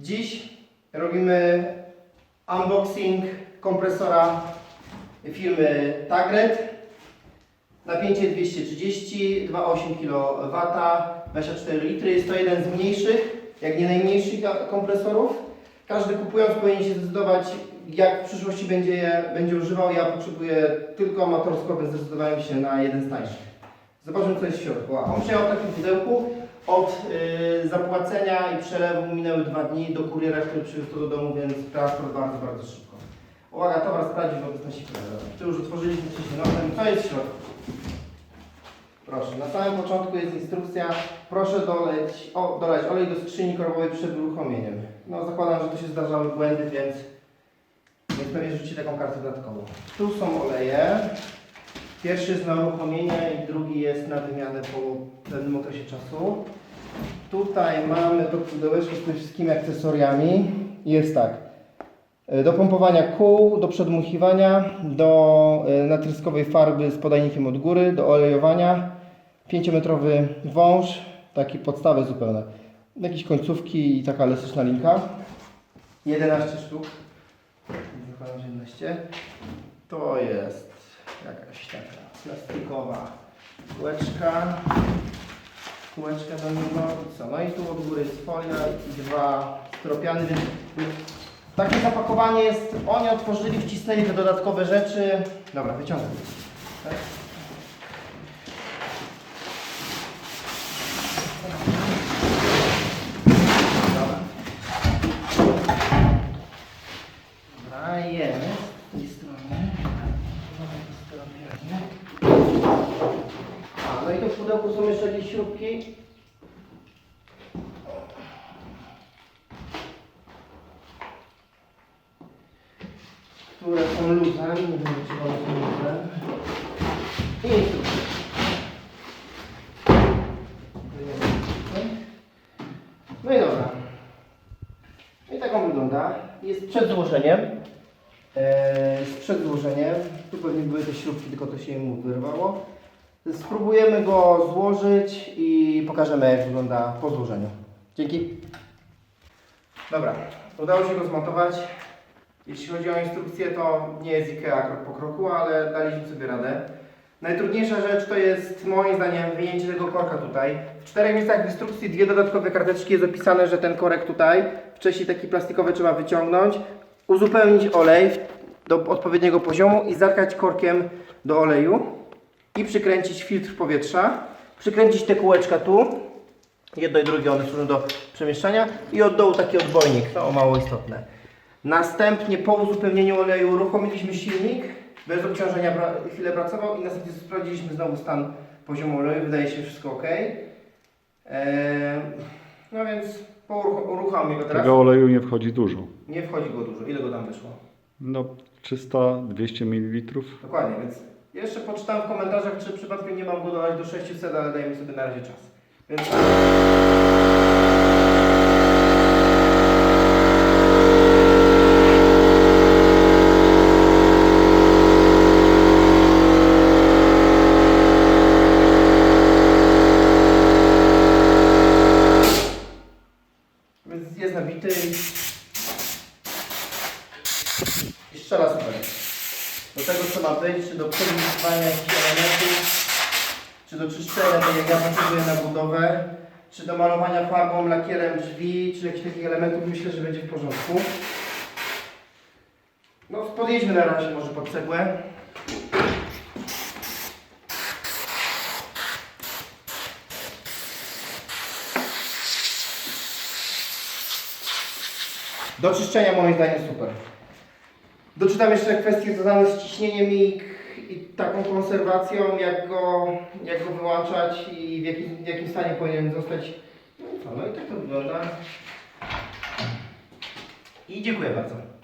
Dziś robimy unboxing kompresora firmy Tagret. Napięcie 230, 2,8 kW, 24 litry. Jest to jeden z mniejszych, jak nie najmniejszych kompresorów. Każdy kupując powinien się zdecydować, jak w przyszłości będzie je będzie używał. Ja potrzebuję tylko amatorsko, więc zdecydowałem się na jeden z tańszych. Zobaczmy co jest w środku. A On przyjechał w takim pudełku. Od y, zapłacenia i przelewu minęły dwa dni do kuriera, który przywiózł to do domu, więc transport bardzo, bardzo szybko. Uwaga, towar sprawdzić w obecności kuriera. Tu już otworzyliśmy wcześniej notem. Co jest w środku? Proszę, na samym początku jest instrukcja. Proszę doleć, o, dolać olej do skrzyni korobowej przed uruchomieniem. No zakładam, że tu się zdarzały błędy, więc, więc pewnie rzuci taką kartę dodatkową. Tu są oleje. Pierwszy jest na uruchomienie i drugi jest na wymianę po pewnym okresie czasu. Tutaj mamy to pudełeczko z tymi wszystkimi akcesoriami. Jest tak. e, Do pompowania kół, do przedmuchiwania, do e, natryskowej farby z podajnikiem od góry, do olejowania, 5-metrowy wąż, taki podstawy zupełne. Jakieś końcówki i taka elastyczna linka. 11 sztuk. Zakładam, że 11. To jest jakaś taka plastikowa kółeczka. Kółeczka do niego i co? No i tu od góry jest folia i dwa styropiany, więc takie zapakowanie jest, oni otworzyli, wcisnęli te dodatkowe rzeczy. Dobra, wyciągam. Tak? Dobra. Dajemy z tej strony. Mamy to styropianie. No pudełku są jeszcze jakieś śrubki. Które są luzem, nie wiem czy one są luzem. I instrukcja. No i dobra. I tak on wygląda. Jest przed złożeniem. Eee, jest przed złożeniem. Tu pewnie były te śrubki, tylko to się mu wyrwało. Spróbujemy go złożyć i pokażemy jak wygląda po złożeniu. Dzięki. Dobra, udało się go zmontować. Jeśli chodzi o instrukcję, to nie jest IKEA krok po kroku, ale daliśmy sobie radę. Najtrudniejsza rzecz to jest moim zdaniem wyjęcie tego korka tutaj. W czterech miejscach w instrukcji dwie dodatkowe karteczki jest opisane, że ten korek tutaj, wcześniej taki plastikowy trzeba wyciągnąć, uzupełnić olej do odpowiedniego poziomu i zatkać korkiem do oleju i przykręcić filtr powietrza, przykręcić te kółeczka tu, jedno i drugie one służą do przemieszczania i od dołu taki odbojnik, no mało istotne. Następnie po uzupełnieniu oleju uruchomiliśmy silnik, bez obciążenia chwilę pracował i następnie sprawdziliśmy znowu stan poziomu oleju, wydaje się wszystko ok. Eee, no więc po uruch- uruchomię go teraz. Tego oleju nie wchodzi dużo. Nie wchodzi go dużo. Ile go tam wyszło? No 300-200 ml. Dokładnie, więc jeszcze poczytam w komentarzach, czy przypadkiem nie mam go dodać do 600, ale dajemy sobie na razie czas. Więc jest nabity i strzela super. Tego co ma być, czy do przewidywania jakichś elementów, czy do czyszczenia, tak jak ja potrzebuję na budowę, czy do malowania farbą, lakierem drzwi, czy jakichś takich elementów, myślę, że będzie w porządku. No podjedźmy na razie może pod cegłę. Do czyszczenia moim zdaniem super. Doczytam jeszcze kwestie związane z ciśnieniem i, i taką konserwacją, jak go, jak go wyłączać i w jakim, w jakim stanie powinien zostać. No i co, no i tak to wygląda. I dziękuję bardzo.